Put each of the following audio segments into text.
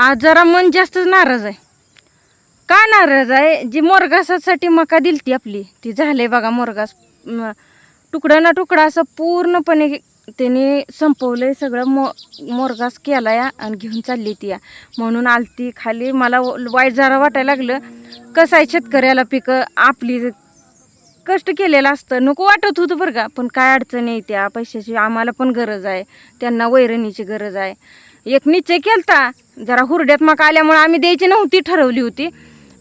आज जरा मन जास्तच नाराज आहे. का नाराज आहे? जी मोरगासासाठी मका दिलती आपली ती झाले बघा मोरगास. तुकडा ना तुकडा असं पूर्णपणे त्याने संपवलंय सगळं मो मोरगास केला या आणि घेऊन चालली ती. या म्हणून आलती खाली. मला वाईट जरा वाटायला लागलं. कसं आहे शेतकऱ्याला पिकं? आपली कष्ट केलेलं असतं. नको वाटत होतं बरं का. पण काय अडचण आहे त्या? पैशाची आम्हाला पण गरज आहे. त्यांना वैरणीची गरज आहे. एक निश्चय केलता. जरा हुरड्यात मग आल्यामुळे आम्ही द्यायची नव्हती ठरवली होती.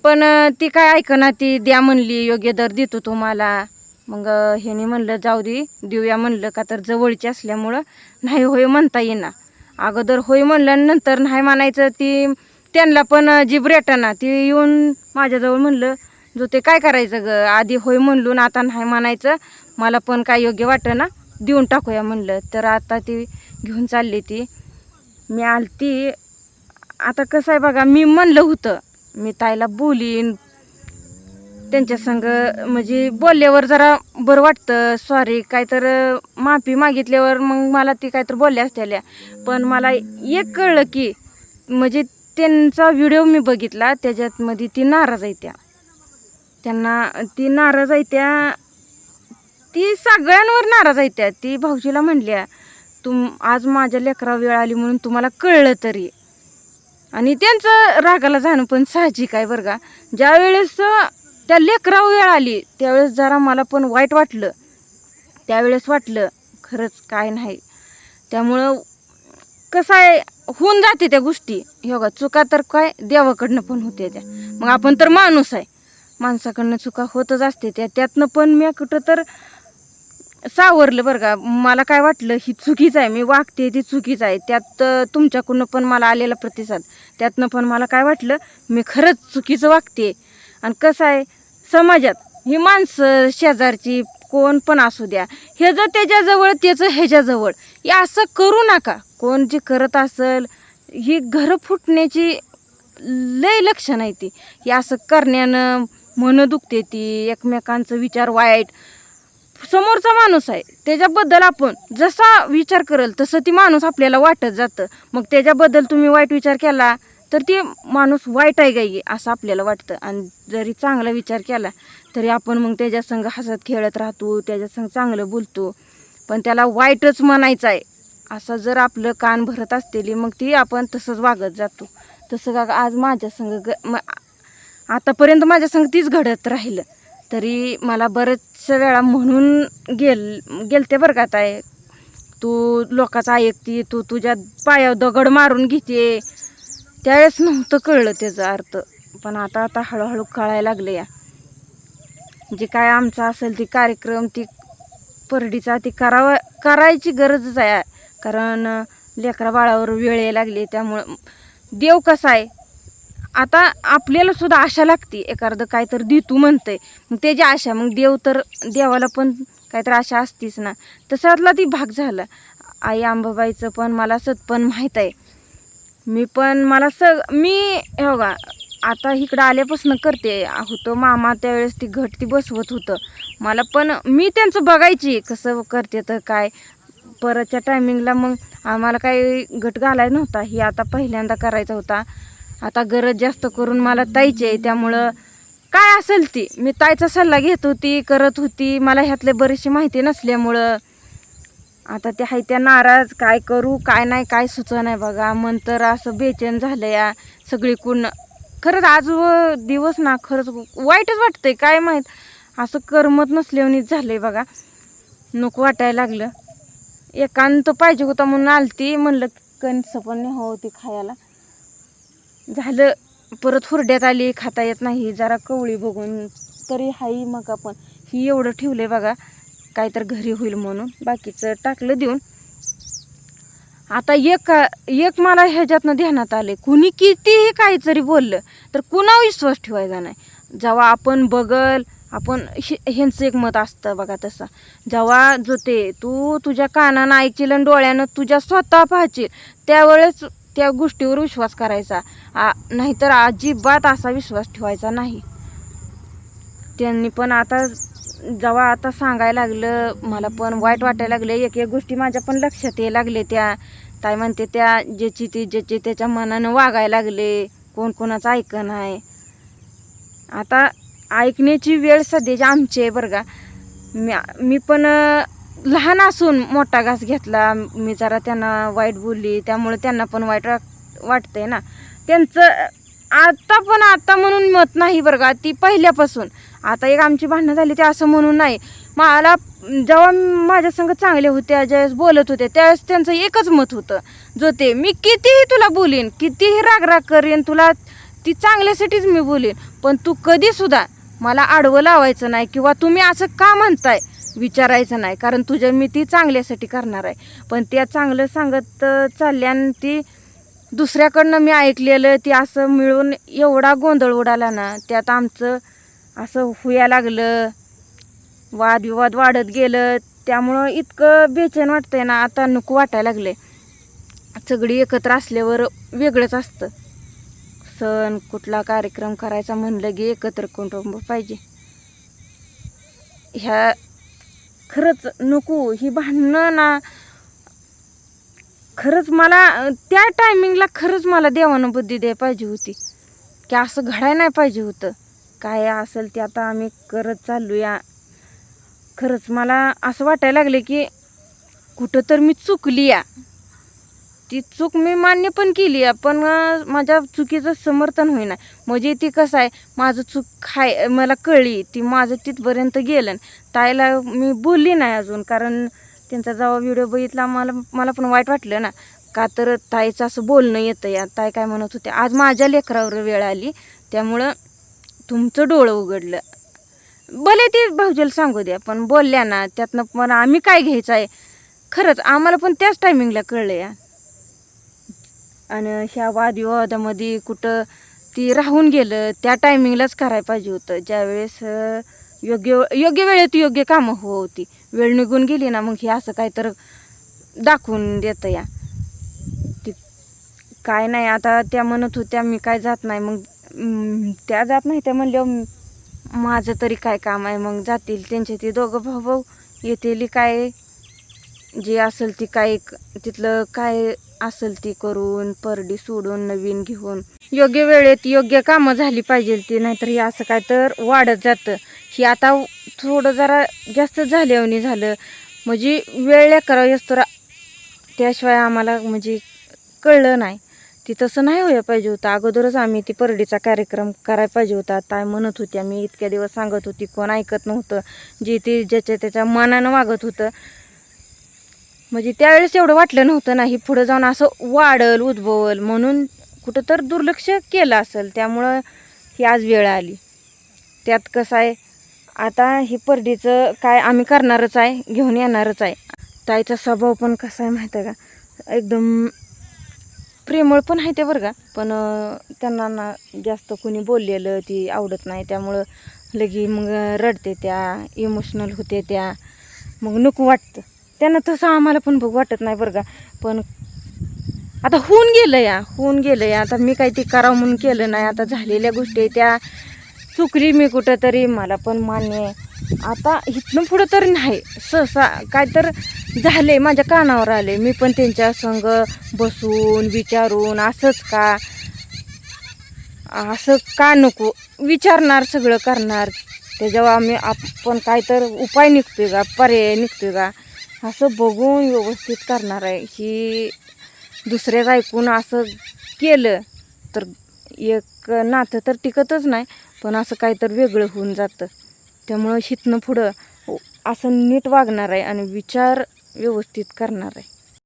पण ती काय ऐकना ती द्या म्हणली योग्य दर देतो तुम्हाला. मग ह्यानी ह्याने म्हणलं जाऊ दे देऊया म्हणलं का तर जवळची असल्यामुळं नाही होय म्हणता येईना. अगोदर होय म्हणलं नंतर नाही म्हणायचं ती त्यांना पण अं, जीभ रेटाना. ती येऊन माझ्याजवळ म्हणलं जो ते काय करायचं ग? आधी होय म्हणलो ना आता नाही म्हणायचं. मला पण काय योग्य वाटेना. देऊन टाकूया म्हणलं. तर आता ती घेऊन चालली ती. मी आलती. आता कसं आहे बघा मी म्हणलं होतं मी ताईला बोलीन. त्यांच्या संग म्हणजे बोलल्यावर जरा बरं वाटतं. सॉरी काय तर माफी मागितल्यावर मग मला ती काय तर बोलल्या असत्याल्या. पण मला एक कळलं की म्हणजे त्यांचा व्हिडिओ मी बघितला त्याच्यातमध्ये ती नाराज आहे त्या. त्यांना ती नाराज आहे त्या ती सगळ्यांवर नाराज आहे त्या. ती भाऊजीला म्हणल्या तुम आज माझ्या लेकरा वेळ आली म्हणून तुम्हाला कळलं तरी. आणि त्यांचं रागाला जाणं पण साहजिक आहे बरं का. ज्या वेळेस त्या लेकरा वेळ आली त्यावेळेस जरा मला पण वाईट वाटलं. त्यावेळेस वाटलं खरंच काय नाही. त्यामुळं कसं आहे होऊन जाते त्या गोष्टी. हे बघा चुका तर काय देवाकडनं पण होते त्या. मग आपण तर माणूस आहे. माणसाकडनं चुका होतच असते त्या. त्यातनं पण मी कुठं तर सावरलं बरं का. मला काय वाटलं ही चुकीचं आहे. मी वागते ती चुकीचं आहे. त्यात तुमच्याकडून पण मला आलेला प्रतिसाद. त्यातनं पण मला काय वाटलं मी खरंच चुकीचं वागते. आणि कसं आहे समाजात ही माणसं शेजारची कोण पण असू द्या हे जर त्याच्याजवळ त्याचं ह्याच्याजवळ हे असं करू नका. कोण जे करत असेल ही घरं फुटण्याची लय लक्षण आहे ती. हे असं करण्यानं मन दुखते ती एकमेकांचं विचार वाईट. समोरचा माणूस आहे त्याच्याबद्दल आपण जसा विचार करेल तसं ती माणूस आपल्याला वाटत जातं. मग त्याच्याबद्दल तुम्ही वाईट विचार केला तर ते माणूस वाईट आहे गाई असं आपल्याला वाटतं. आणि जरी चांगला विचार केला तरी आपण मग त्याच्यासंग हसत खेळत राहतो त्याच्या संग चांगलं बोलतो. पण त्याला वाईटच म्हणायचं आहे. असं जर आपलं कान भरत असतेली मग ती आपण तसंच वागत जातो. तसं का आज माझ्या संग ग म आतापर्यंत माझ्या संग तीच घडत राहिलं. तरी मला बरेच वेळा म्हणून गेल गेलते बरं का ताई. तू लोकांचं ऐकते तू तुझ्या पायावर दगड मारून घेते. त्यावेळेस नव्हतं कळलं त्याचा अर्थ. पण आता आता हळूहळू कळायला लागलं या. जे काय आमचा असेल ती कार्यक्रम ती परडीचा ती करावा करायची गरजच आहे. कारण लेकरा बाळावर वेळ यायला लागली त्यामुळं देव कसा आहे? आता आपल्याला सुद्धा आशा लागते एखादं काय तर दे तू म्हणतंय. मग त्याची आशा मग देव तर देवाला पण काहीतरी आशा असतीच ना. तसातला ती भाग झाला. आई आंबाबाईचं पण मला सतपण माहीत आहे. मी पण मला सग मी हो का आता इकडं आल्यापासून करते होतं मामा त्यावेळेस ती घट ती बसवत होतं. मला पण मी त्यांचं बघायची कसं करते तर काय. परतच्या टायमिंगला मग आम्हाला काही घट घालायचा नव्हता ही आता पहिल्यांदा करायचा होता. आता गरज जास्त करून मला ताईची आहे त्यामुळं काय असेल ती? मी ताईचा सल्ला घेत होती करत होती. मला ह्यातले बरीचशी माहिती नसल्यामुळं आता त्या हाय त्या नाराज काय करू काय नाही काय सुचव नाही बघा. मन तर असं बेचैन झालं या सगळीकडून खरंच आज व दिवस ना खरंच वाईटच वाटतंय काय माहीत? असं करमत नसल्यावनीच आहे बघा. नको वाटायला लागलं. एकांत पाहिजे होता म्हणून आलती. म्हणलं कणसं पण हो होती खायला. झालं परत हुरड्यात आली खाता येत नाही जरा कवळी बघून तरी हाई मग आपण. ही एवढं ठेवलं आहे बघा काय तर घरी होईल म्हणून. बाकीचं टाकलं देऊन. आता एक एक मला ह्याच्यातनं ध्यानात आले कुणी कितीही काहीतरी बोललं तर कुणा विश्वास ठेवायचा नाही. जेव्हा आपण बघल आपण ह्यांचं एक मत असतं बघा तसं. जेव्हा जो ते तू तुझ्या कानानं ऐकशील आणि डोळ्यानं तुझ्या स्वतः पाहशील त्यावेळेस त्या गोष्टीवर विश्वास करायचा. आ नाहीतर अजिबात असा विश्वास ठेवायचा नाही. त्यांनी पण आता जेव्हा आता सांगायला लागलं मला पण वाईट वाटायला लागले. एक एक गोष्टी माझ्या पण लक्षात यायला लागले त्या. ताई म्हणते त्या ज्याची ती ज्याची त्याच्या मनानं वागायला लागले. कोण कोणाचं ऐकणं आहे आता ऐकण्याची वेळ सध्याची आमची आहे बरं का. मी मी पण लहान असून मोठा घास घेतला मी जरा त्यांना वाईट बोलली त्यामुळे त्यांना पण वाईट वाटतंय ना. त्यांचं आता पण आता म्हणून मत नाही बरं का ती पहिल्यापासून. आता एक आमची भांडणं झाली ते असं म्हणून नाही. मला जेव्हा माझ्या संग चांगले होते ज्यावेळेस बोलत होते त्यावेळेस त्यांचं एकच मत होतं. जो ते मी कितीही तुला बोलीन कितीही रागराग करीन तुला ती चांगल्यासाठीच मी बोलीन पण तू कधीसुद्धा मला आडवं लावायचं नाही किंवा तुम्ही असं का म्हणताय? विचारायचं नाही. कारण तुझ्या मी ती चांगल्यासाठी करणार आहे. पण त्या चांगलं सांगत चालल्यानं चालल्या आणि ती दुसऱ्याकडनं मी ऐकलेलं ती असं मिळून एवढा गोंधळ उडाला ना त्यात आमचं असं हुया लागलं. वादविवाद वाढत गेलं. त्यामुळं इतकं बेचैन वाटतंय ना आता नको वाटायला लागले सगळी एकत्र असल्यावर वेगळंच असतं. सण कुठला कार्यक्रम करायचा म्हणलं की एकत्र कुटुंब पाहिजे. ह्या खरंच नको ही भांडणं ना. खरंच मला त्या टायमिंगला खरंच मला देवानं बुद्धी द्याय पाहिजे होती. की असं घडाय नाही पाहिजे होतं. काय असेल ते आता आम्ही करत चाललो या खरंच मला असं वाटायला लागले की कुठं तर मी चुकली या ती चूक मी मान्य पण केली आहे पण माझ्या चुकीचं समर्थन होईना. म्हणजे ती कसं आहे माझं चूक खाय मला कळली ती माझं तिथपर्यंत गेलं ताईला मी बोलली नाही अजून कारण त्यांचा जेव्हा व्हिडिओ बघितला मला मला पण वाईट वाटलं ना. का तर ताईचं असं बोलणं येतं या ताई काय म्हणत होते आज माझ्या लेकरावर वेळ आली त्यामुळं तुमचं डोळं उघडलं. भले ते भाऊजीला सांगू द्या पण बोलल्या ना त्यातनं पण आम्ही काय घ्यायचं आहे? खरंच आम्हाला पण त्याच टायमिंगला कळलं या. आणि ह्या वादविवादामध्ये कुठं ती राहून गेलं त्या टायमिंगलाच करायला पाहिजे होतं. ज्यावेळेस योग्य योग्य वेळेत योग्य कामं हो होती. वेळ निघून गेली ना मग हे असं काय तर दाखवून देतं या. ती काय नाही आता त्या म्हणत होत्या मी काय जात नाही. मग त्या जात नाही त्या म्हणल्यावर माझं तरी काय काम आहे? मग जातील त्यांचे ते दोघं भाऊ भाऊ येतील काय जे असेल ती काय तिथलं काय असेल ती करून परडी सोडून नवीन घेऊन. योग्य वेळेत योग्य कामं झाली पाहिजे ती नाहीतर हे असं काय तर वाढत जातं. ही आता थोडं जरा जास्त झाल्यावनी झालं. म्हणजे वेळ करावं असतो त्याशिवाय आम्हाला म्हणजे कळलं नाही. ती तसं नाही व्हायला पाहिजे होतं. अगोदरच आम्ही ती परडीचा कार्यक्रम करायला पाहिजे होता. ताय म्हणत होती आम्ही इतक्या दिवस सांगत होती कोण ऐकत नव्हतं. जे ते ज्याच्या त्याच्या मनानं वागत होतं. म्हणजे त्यावेळेस एवढं वाटलं नव्हतं ना ही पुढं जाऊन असं वाढल उद्भवल म्हणून कुठं तर दुर्लक्ष केलं असेल. त्यामुळं ही आज वेळ आली. त्यात कसं आहे आता ही परडीचं काय आम्ही करणारच आहे घेऊन येणारच आहे. ताईचा स्वभाव पण कसा आहे माहीत आहे का? एकदम प्रेमळ पण आहे ते बरं का. पण त्यांना ना जास्त कोणी बोललेलं ती आवडत नाही. त्यामुळं लगी मग रडते त्या इमोशनल होते त्या. मग नको वाटतं. त्यांना तसं आम्हाला पण बघ वाटत नाही बरं का. पण आता होऊन गेलं या होऊन गेलं या. आता मी काही ते करावं म्हणून केलं नाही. आता झालेल्या गोष्टी त्या. चुकली मी कुठं तरी मला पण मान्य आहे. आता इथनं पुढं तर नाही. सहसा काय तर झाले माझ्या कानावर आले मी पण त्यांच्या संग बसून विचारून असंच का? असं का नको? विचारणार सगळं करणार. त्याच्यावर आम्ही आपण काय तर उपाय निघतोय का? पर्याय निघतोय का? असं बघून व्यवस्थित करणार आहे. ही दुसऱ्याच ऐकून असं केलं तर एक नातं तर टिकतच नाही पण असं काहीतरी वेगळं होऊन जातं. त्यामुळं हितनं पुढं असं नीट वागणार आहे आणि विचार व्यवस्थित करणार आहे.